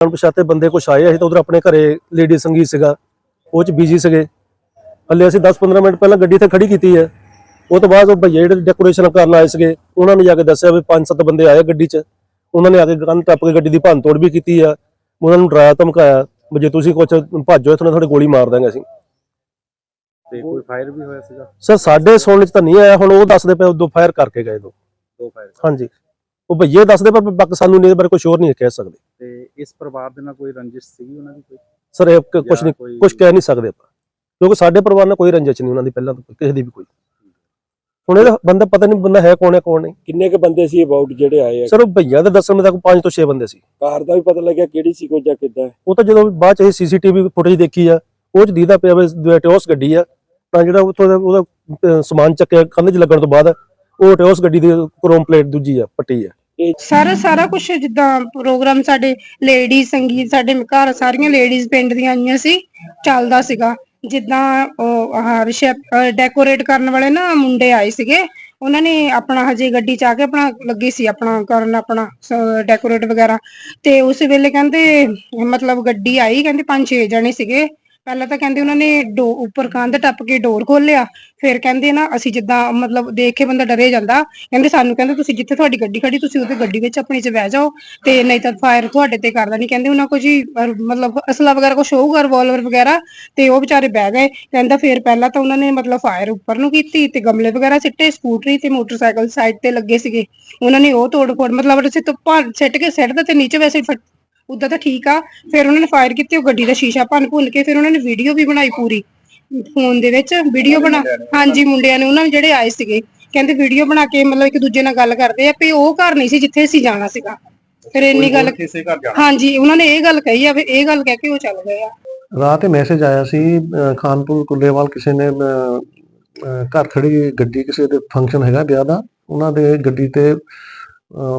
ਅਣਪਛਾਤੇ ਬੰਦੇ ਕੁਛ ਆਏ ਅਸੀਂ ਤਾਂ ਉਧਰ ਆਪਣੇ ਘਰੇ ਲੇਡੀ ਸੰਗੀਤ ਸੀਗਾ ਉਹ ਚ ਬਿਜ਼ੀ ਸੀਗੇ। ਹਲੇ ਅਸੀਂ 10-15 ਮਿੰਟ ਪਹਿਲਾਂ ਗੱਡੀ ਇੱਥੇ ਖੜੀ ਕੀਤੀ ਹੈ ਉਹ ਤੋਂ ਬਾਅਦ ਉਹ ਭਈਏ ਜਿਹੜੇ ਡੈਕੋਰੇਸ਼ਨ ਕਰਨ ਆਏ ਸੀਗੇ ਉਹਨਾਂ ਨੇ ਜਾ ਕੇ ਦੱਸਿਆ ਵੀ ਪੰਜ ਸੱਤ ਬੰਦੇ ਆਏ ਗੱਡੀ 'ਚ। ਉਹਨਾਂ ਨੇ ਆ ਕੇ ਗਨ ਟੱਪ ਕੇ ਗੱਡੀ ਦੀ ਭੰਨ ਤੋੜ ਵੀ ਕੀਤੀ ਆ। ਉਹਨਾਂ ਨੂੰ ਡਰਾਇਆ ਧਮਕਾਇਆ ਵੀ ਜੇ ਤੁਸੀਂ ਕੁਛ ਭੱਜੋ ਇੱਥੋਂ ਤੁਹਾਡੀ ਗੋਲੀ ਮਾਰ ਦਾਂਗੇ ਅਸੀਂ। ਤੇ ਕੋਈ ਫਾਇਰ ਵੀ ਹੋਇਆ ਸੀਗਾ? ਸਰ ਸਾਡੇ ਸੁਣਨ 'ਚ ਤਾਂ ਨਹੀਂ ਆਇਆ ਹੁਣ ਉਹ ਦੱਸਦੇ ਪਏ ਉਦੋਂ ਫਾਇਰ ਕਰਕੇ ਗਏ ਦੋ ਦੋ ਫਾਇਰ ਹਾਂਜੀ। ਉਹ ਭਈਏ ਦੱਸਦੇ ਪਰ ਬਾਕੀ ਸਾਨੂੰ ਨਹੀਂ ਇਹਦੇ ਬਾਰੇ ਕੁਝ ਹੋਰ ਨਹੀਂ ਕਹਿ ਸਕਦੇ। ਤੇ ਇਸ ਪਰਿਵਾਰ ਦੇ ਨਾਲ ਕੋਈ ਰੰਜਿਸ਼ ਸੀਗੀ ਉਹਨਾਂ ਦੀ ਕੋਈ? ਸਰ ਇਹ ਕੁਝ ਨਹੀਂ ਕੋਈ- ਕੁਝ ਕਹਿ ਨਹੀਂ ਸਕਦੇ ਆਪਾਂ। ਕਿਉਂਕਿ ਸਾਡੇ ਪਰਿਵਾਰ ਨਾਲ ਕੋਈ ਰੰਜਿਸ਼ ਨਹੀਂ ਉਹਨਾਂ ਦੀ ਪਹਿਲਾਂ ਤੋਂ ਕਿਸੇ ਦੀ ਵੀ ਕੋਈ। ਹੁਣ ਇਹਦਾ ਬੰਦਾ ਪਤਾ ਨਹੀਂ ਬੰਦਾ ਹੈ ਕੌਣ ਹੈ ਕੌਣ ਨਹੀਂ। ਕਿੰਨੇ ਕ ਬੰਦੇ ਸੀ ਅਬਾਊਟ ਜਿਹੜੇ ਆਏ ਆ? ਸਰ ਉਹ ਭਈਆ ਦੇ ਦੱਸਣ ਤੱਕ 5 ਤੋਂ 6 ਬੰਦੇ ਸੀ। ਕਾਰ ਦਾ ਵੀ ਪਤਾ ਲੱਗਿਆ ਕਿਹੜੀ ਸੀ ਕੋਈ ਜਾਂ ਕਿੱਦਾਂ? ਉਹ ਤਾਂ ਜਦੋਂ ਬਾਅਦ ਚ ਇਹ ਸੀਸੀਟੀਵੀ ਫੁਟੇਜ ਦੇਖੀ ਆ ਉਹ ਚ ਦੀਦਾ ਪਿਆ ਵੀ ਟਿਓਸ ਗੱਡੀ ਆ। ਤਾਂ ਜਿਹੜਾ ਉੱਥੋਂ ਦਾ ਉਹਦਾ ਅਹ, ਸਮਾਨ ਚੱਕਿਆ ਕੰਧ 'ਚ ਲੱਗਣ ਤੋਂ ਬਾਅਦ ਉਹ ਟਿਓਸ ਗੱਡੀ ਦੀ ਕ੍ਰੋਮ ਪਲੇਟ ਦੂਜੀ ਆ ਪੱਟੀ ਆ। ਸਾਰਾ ਸਾਰਾ ਕੁਝ ਜਿੱਦਾਂ ਪ੍ਰੋਗਰਾਮ ਸਾਡੇ ਲੇਡੀ ਸੰਗੀਤ, ਸਾਡੇ ਘਰ ਸਾਰੀਆਂ ਲੇਡੀਜ਼ ਪਿੰਡ ਦੀਆਂ ਆਈਆਂ ਸੀ, ਚੱਲਦਾ ਸੀਗਾ। ਜਿੱਦਾਂ ਉਹ ਆਹ ਡੈਕੋਰੇਟ ਕਰਨ ਵਾਲੇ ਨਾ ਮੁੰਡੇ ਆਏ ਸੀਗੇ, ਉਹਨਾਂ ਨੇ ਆਪਣਾ ਹਜੇ ਗੱਡੀ ਚ ਆ ਕੇ ਆਪਣਾ ਲੱਗੇ ਸੀ, ਆਪਣਾ ਕਰਨ ਆਪਣਾ ਡੈਕੋਰੇਟ ਵਗੈਰਾ। ਤੇ ਉਸ ਵੇਲੇ ਕਹਿੰਦੇ ਮਤਲਬ ਗੱਡੀ ਆਈ, ਕਹਿੰਦੇ ਪੰਜ ਛੇ ਜਣੇ ਸੀਗੇ। ਪਹਿਲਾਂ ਤਾਂ ਕਹਿੰਦੇ ਉਹਨਾਂ ਨੇ ਡੋ, ਉੱਪਰ ਕੰਧ ਟੱਪ ਕੇ ਡੋਰ ਖੋਲਿਆ ਫਿਰ ਕਹਿੰਦੇ ਨਾ ਅਸੀਂ ਜਿੱਦਾਂ ਮਤਲਬ ਦੇਖ ਕੇ ਬੰਦਾ ਡਰੇ ਜਾਂਦਾ, ਕਹਿੰਦੇ ਸਾਨੂੰ ਕਹਿੰਦੇ ਤੁਸੀਂ ਜਿੱਥੇ ਤੁਹਾਡੀ ਗੱਡੀ ਖੜੀ, ਤੁਸੀਂ ਉਹਦੇ ਗੱਡੀ ਵਿੱਚ ਆਪਣੀ ਚ ਬਹਿ ਜਾਓ ਤੇ ਨਹੀਂ ਤਾਂ ਫਾਇਰ ਤੁਹਾਡੇ ਤੇ ਕਰਦਾ ਨਹੀਂ ਕਹਿੰਦੇ ਉਹਨਾਂ ਕੋਲ ਜੀ ਅਰ ਮਤਲਬ ਅਸਲਾ ਵਗੈਰਾ ਕੁਛ ਹੋਊਗਾ ਰਿਵਾਲਵਰ ਵਗੈਰਾ, ਤੇ ਉਹ ਵਿਚਾਰੇ ਬਹਿ ਗਏ। ਕਹਿੰਦਾ ਫਿਰ ਪਹਿਲਾਂ ਤਾਂ ਉਹਨਾਂ ਨੇ ਮਤਲਬ ਫਾਇਰ ਉੱਪਰ ਨੂੰ ਕੀਤੀ ਤੇ ਗਮਲੇ ਵਗੈਰਾ ਸਿੱਟੇ ਸਕੂਟਰੀ ਤੇ ਮੋਟਰਸਾਈਕਲ ਸਾਈਡ ਤੇ ਲੱਗੇ ਸੀਗੇ। ਉਹਨਾਂ ਨੇ ਉਹ ਤੋੜ ਫੋੜ ਮਤਲਬ ਅਸੀਂ ਤੋਂ ਸਿੱਟ ਕੇ ਸਿੱਟਦਾ ਤੇ ਨੀਚੇ ਵੈਸੇ ਉਦਾਂ ਤਾਂ ਠੀਕ ਆ ਫਿਰ ਉਹਨਾਂ ਨੇ ਫਾਇਰ ਕੀਤੀ ਉਹ ਗੱਡੀ ਦਾ ਸ਼ੀਸ਼ਾ ਭੰਨ ਭੁੰਨ ਕੇ ਫਿਰ ਉਹਨਾਂ ਨੇ ਵੀਡੀਓ ਵੀ ਬਣਾਈ ਪੂਰੀ ਫੋਨ ਦੇ ਵਿੱਚ ਵੀਡੀਓ ਬਣਾ ਹਾਂਜੀ ਮੁੰਡਿਆਂ ਨੇ ਉਹਨਾਂ ਨੇ ਜਿਹੜੇ ਆਏ ਸੀਗੇ ਕਹਿੰਦੇ ਵੀਡੀਓ ਬਣਾ ਕੇ ਮਤਲਬ ਇੱਕ ਦੂਜੇ ਨਾਲ ਗੱਲ ਕਰਦੇ ਆ ਵੀ ਉਹ ਘਰ ਨਹੀਂ ਸੀ ਜਿੱਥੇ ਅਸੀਂ ਜਾਣਾ ਸੀਗਾ। ਫਿਰ ਇੰਨੀ ਗੱਲ ਕਿਸੇ ਘਰ ਜਾਣਾ? ਹਾਂਜੀ ਉਹਨਾਂ ਨੇ ਇਹ ਗੱਲ ਕਹੀ ਆ ਵੀ ਇਹ ਗੱਲ ਕਹਿ ਕੇ ਉਹ ਚੱਲ ਗਏ ਆ। ਰਾਤ ਇਹ ਮੈਸੇਜ ਆਇਆ ਸੀ ਖਾਨਪੁਰ ਕੁੱਲੇਵਾਲ ਕਿਸੇ ਨੇ ਘਰ ਖੜੀ ਗੱਡੀ ਕਿਸੇ ਦੇ ਫੰਕਸ਼ਨ ਹੈਗਾ ਵਿਆਹ ਦਾ ਉਹਨਾਂ ਦੇ ਗੱਡੀ ਤੇ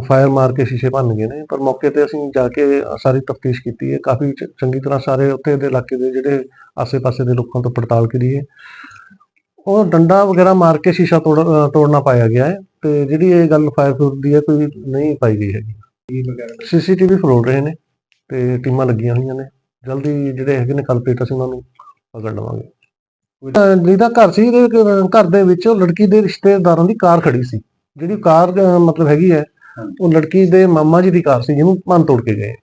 ਫਾਇਰ ਮਾਰ ਕੇ ਸ਼ੀਸ਼ੇ ਭੰਨ ਗਏ ਨੇ, ਪਰ ਮੌਕੇ ਤੇ ਅਸੀਂ ਜਾ ਕੇ ਸਾਰੀ ਤਫਤੀਸ਼ ਕੀਤੀ ਹੈ। ਕਾਫੀ ਚੰਗੀ ਤਰ੍ਹਾਂ ਸਾਰੇ ਉੱਥੇ ਦੇ ਇਲਾਕੇ ਦੇ ਜਿਹੜੇ ਆਸੇ-ਪਾਸੇ ਦੇ ਲੋਕਾਂ ਤੋਂ ਪੜਤਾਲ ਕਰੀ ਹੈ। ਉਹ ਡੰਡਾ ਵਗੈਰਾ ਮਾਰ ਕੇ ਸ਼ੀਸ਼ਾ ਤੋੜ ਤੋੜਨਾ ਪਾਇਆ ਗਿਆ ਹੈ ਤੇ ਜਿਹੜੀ ਇਹ ਗੱਲ ਫਾਇਰ ਦੀ ਹੈ, ਕੋਈ ਨਹੀਂ ਪਾਈ ਗਈ ਹੈਗੀ। ਸੀਸੀਟੀਵੀ ਫਰੋਲ ਰਹੇ ਨੇ ਤੇ ਟੀਮਾਂ ਲੱਗੀਆਂ ਹੋਈਆਂ ਨੇ। ਜਲਦੀ ਜਿਹੜੇ ਹੈਗੇ ਨੇ ਕਲਪਰੇਟ ਅਸੀਂ ਉਹਨਾਂ ਨੂੰ ਪਕੜ ਲਵਾਂਗੇ। ਜਿਹਦਾ ਘਰ ਸੀ ਘਰ ਦੇ ਵਿੱਚ ਲੜਕੀ ਦੇ ਰਿਸ਼ਤੇਦਾਰਾਂ ਦੀ ਕਾਰ ਖੜੀ ਸੀ। ਜਿਹੜੀ ਕਾਰ ਮਤਲਬ ਹੈਗੀ ਹੈ ਉਹ ਲੜਕੀ ਦੇ ਮਾਮਾ ਜੀ ਦੀ ਕਾਰ ਸੀ ਜਿਹਨੂੰ ਭੰਨ ਤੋੜ ਕੇ ਗਏ।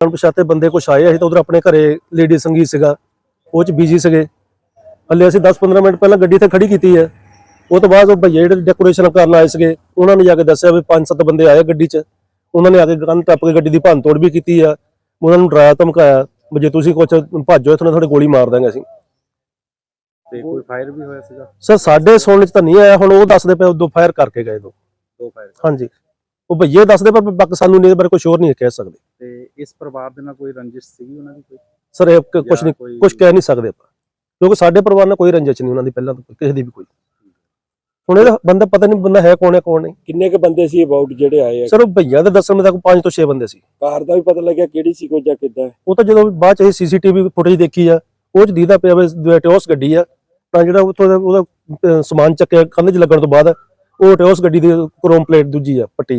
ਅਣਪਛਾਤੇ ਬੰਦੇ ਕੁਛ ਆਏ ਅਸੀਂ ਤਾਂ ਉਧਰ ਆਪਣੇ ਘਰੇ ਲੇਡੀ ਸੰਗੀਤ ਸੀਗਾ ਉਹ ਚ ਬਿਜ਼ੀ ਸੀਗੇ। ਹਲੇ ਅਸੀਂ 10-15 ਮਿੰਟ ਪਹਿਲਾਂ ਗੱਡੀ ਇੱਥੇ ਖੜੀ ਕੀਤੀ ਹੈ ਉਹ ਤੋਂ ਬਾਅਦ ਉਹ ਭਈਏ ਜਿਹੜੇ ਡੈਕੋਰੇਸ਼ਨ ਕਰਨ ਆਏ ਸੀਗੇ ਉਹਨਾਂ ਨੇ ਜਾ ਕੇ ਦੱਸਿਆ ਵੀ ਪੰਜ ਸੱਤ ਬੰਦੇ ਆਏ ਗੱਡੀ 'ਚ। ਉਹਨਾਂ ਨੇ ਆ ਕੇ ਗਨ ਟੱਪ ਕੇ ਗੱਡੀ ਦੀ ਭੰਨ ਤੋੜ ਵੀ ਕੀਤੀ ਆ। ਉਹਨਾਂ ਨੂੰ ਡਰਾਇਆ ਧਮਕਾਇਆ ਵੀ ਜੇ ਤੁਸੀਂ ਕੁਛ ਭੱਜੋ ਇੱਥੋਂ ਤੁਹਾਡੀ ਗੋਲੀ ਮਾਰ ਦਾਂਗੇ ਅਸੀਂ। ਤੇ ਕੋਈ ਫਾਇਰ ਵੀ ਹੋਇਆ ਸੀਗਾ? ਸਰ ਸਾਡੇ ਸੁਣਨ 'ਚ ਤਾਂ ਨਹੀਂ ਆਇਆ ਹੁਣ ਉਹ ਦੱਸਦੇ ਪਏ ਉਦੋਂ ਫਾਇਰ ਕਰਕੇ ਗਏ ਦੋ ਦੋ ਫਾਇਰ ਹਾਂਜੀ। ਉਹ ਭਈਏ ਦੱਸਦੇ ਪਰ ਬਾਕੀ ਸਾਨੂੰ ਨਹੀਂ ਇਹਦੇ ਬਾਰੇ ਕੁਝ ਹੋਰ ਨਹੀਂ ਕਹਿ ਸਕਦੇ। ਤੇ ਇਸ ਪਰਿਵਾਰ ਦੇ ਨਾਲ ਕੋਈ ਰੰਜਿਸ਼ ਸੀਗੀ ਉਹਨਾਂ ਦੀ ਕੋਈ? ਸਰ ਇਹ ਕੁਝ ਨਹੀਂ ਕੋਈ- ਕੁਝ ਕਹਿ ਨਹੀਂ ਸਕਦੇ ਆਪਾਂ। ਕਿਉਂਕਿ ਸਾਡੇ ਪਰਿਵਾਰ ਨਾਲ ਕੋਈ ਰੰਜਿਸ਼ ਨਹੀਂ ਉਹਨਾਂ ਦੀ ਪਹਿਲਾਂ ਤੋਂ ਕਿਸੇ ਦੀ ਵੀ ਕੋਈ। ਹੁਣ ਇਹਦਾ ਬੰਦਾ ਪਤਾ ਨਹੀਂ ਬੰਦਾ ਹੈ ਕੌਣ ਹੈ ਕੌਣ ਨਹੀਂ। ਕਿੰਨੇ ਕ ਬੰਦੇ ਸੀ ਅਬਾਊਟ ਜਿਹੜੇ ਆਏ ਆ? ਸਰ ਉਹ ਭਈਆ ਦੇ ਦੱਸਣ ਤੱਕ 5 ਤੋਂ 6 ਬੰਦੇ ਸੀ। ਕਾਰ ਦਾ ਵੀ ਪਤਾ ਲੱਗਿਆ ਕਿਹੜੀ ਸੀ ਕੋਈ ਜਾਂ ਕਿੱਦਾਂ? ਉਹ ਤਾਂ ਜਦੋਂ ਬਾਅਦ ਚ ਇਹ ਸੀਸੀਟੀਵੀ ਫੁਟੇਜ ਦੇਖੀ ਆ ਉਹ ਚ ਦੀਦਾ ਪਿਆ ਵੀ ਟਿਓਸ ਗੱਡੀ ਆ ਤਾਂ ਜਿਹੜਾ ਉੱਥੋਂ ਉਹਦਾ ਸਮਾਨ ਚੱਕਿਆ ਕੰਧ 'ਚ ਲੱਗਣ ਤੋਂ ਬਾਅਦ ਉਹ ਟਿਓਸ ਗੱਡੀ ਦੀ ਕ੍ਰੋਮ ਪਲੇਟ ਦੂਜੀ ਆ ਪੱਟੀ।